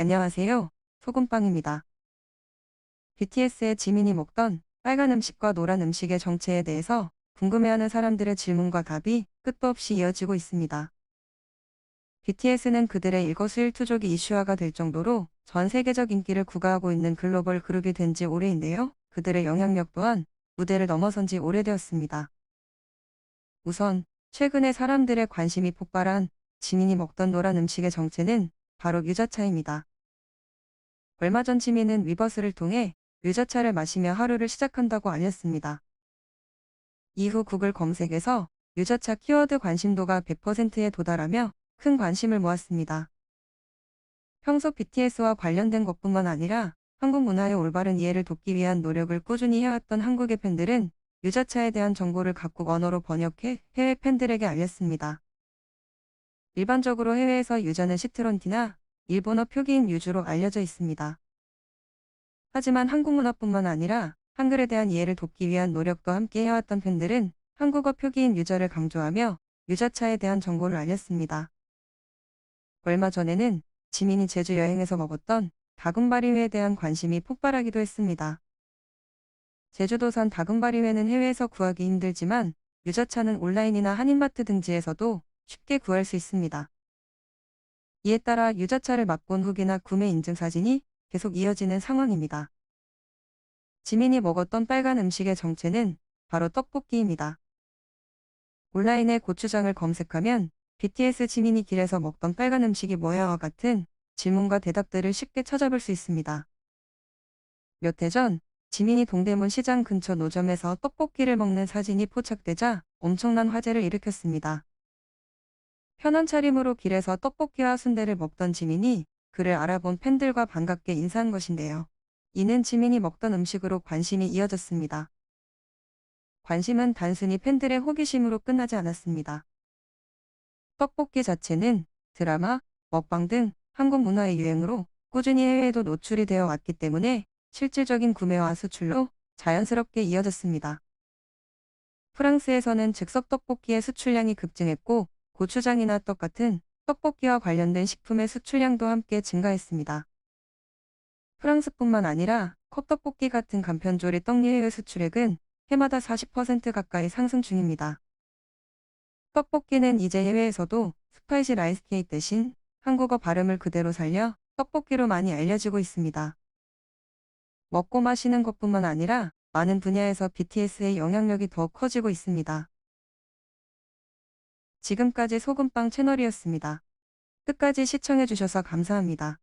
안녕하세요. 소금빵입니다. BTS의 지민이 먹던 빨간 음식과 노란 음식의 정체에 대해서 궁금해하는 사람들의 질문과 답이 끝도 없이 이어지고 있습니다. BTS는 그들의 일거수일투족이 이슈화가 될 정도로 전 세계적 인기를 구가하고 있는 글로벌 그룹이 된 지 오래인데요. 그들의 영향력 또한 무대를 넘어선 지 오래되었습니다. 우선 최근에 사람들의 관심이 폭발한 지민이 먹던 노란 음식의 정체는 바로 유자차입니다. 얼마 전 지민은 위버스를 통해 유자차를 마시며 하루를 시작한다고 알렸습니다. 이후 구글 검색에서 유자차 키워드 관심도가 100%에 도달하며 큰 관심을 모았습니다. 평소 BTS와 관련된 것뿐만 아니라 한국 문화의 올바른 이해를 돕기 위한 노력을 꾸준히 해왔던 한국의 팬들은 유자차에 대한 정보를 각국 언어로 번역해 해외 팬들에게 알렸습니다. 일반적으로 해외에서 유자는 시트론티나 일본어 표기인 유주로 알려져 있습니다. 하지만 한국 문화뿐만 아니라 한글에 대한 이해를 돕기 위한 노력도 함께 해왔던 팬들은 한국어 표기인 유저를 강조하며 유자차에 대한 정보를 알렸습니다. 얼마 전에는 지민이 제주 여행에서 먹었던 다금바리회에 대한 관심이 폭발하기도 했습니다. 제주도산 다금바리회는 해외에서 구하기 힘들지만 유자차는 온라인이나 한인마트 등지에서도 쉽게 구할 수 있습니다. 이에 따라 유자차를 맛본 후기나 구매 인증 사진이 계속 이어지는 상황입니다. 지민이 먹었던 빨간 음식의 정체는 바로 떡볶이입니다. 온라인에 고추장을 검색하면 BTS 지민이 길에서 먹던 빨간 음식이 뭐야와 같은 질문과 대답들을 쉽게 찾아볼 수 있습니다. 몇 해 전 지민이 동대문 시장 근처 노점에서 떡볶이를 먹는 사진이 포착되자 엄청난 화제를 일으켰습니다. 편한 차림으로 길에서 떡볶이와 순대를 먹던 지민이 그를 알아본 팬들과 반갑게 인사한 것인데요. 이는 지민이 먹던 음식으로 관심이 이어졌습니다. 관심은 단순히 팬들의 호기심으로 끝나지 않았습니다. 떡볶이 자체는 드라마, 먹방 등 한국 문화의 유행으로 꾸준히 해외에도 노출이 되어 왔기 때문에 실질적인 구매와 수출로 자연스럽게 이어졌습니다. 프랑스에서는 즉석 떡볶이의 수출량이 급증했고 고추장이나 떡 같은 떡볶이와 관련된 식품의 수출량도 함께 증가했습니다. 프랑스뿐만 아니라 컵떡볶이 같은 간편조리 떡류의 수출액은 해마다 40% 가까이 상승 중입니다. 떡볶이는 이제 해외에서도 스파이시 라이스 케이크 대신 한국어 발음을 그대로 살려 떡볶이로 많이 알려지고 있습니다. 먹고 마시는 것뿐만 아니라 많은 분야에서 BTS의 영향력이 더 커지고 있습니다. 지금까지 소금빵 채널이었습니다. 끝까지 시청해주셔서 감사합니다.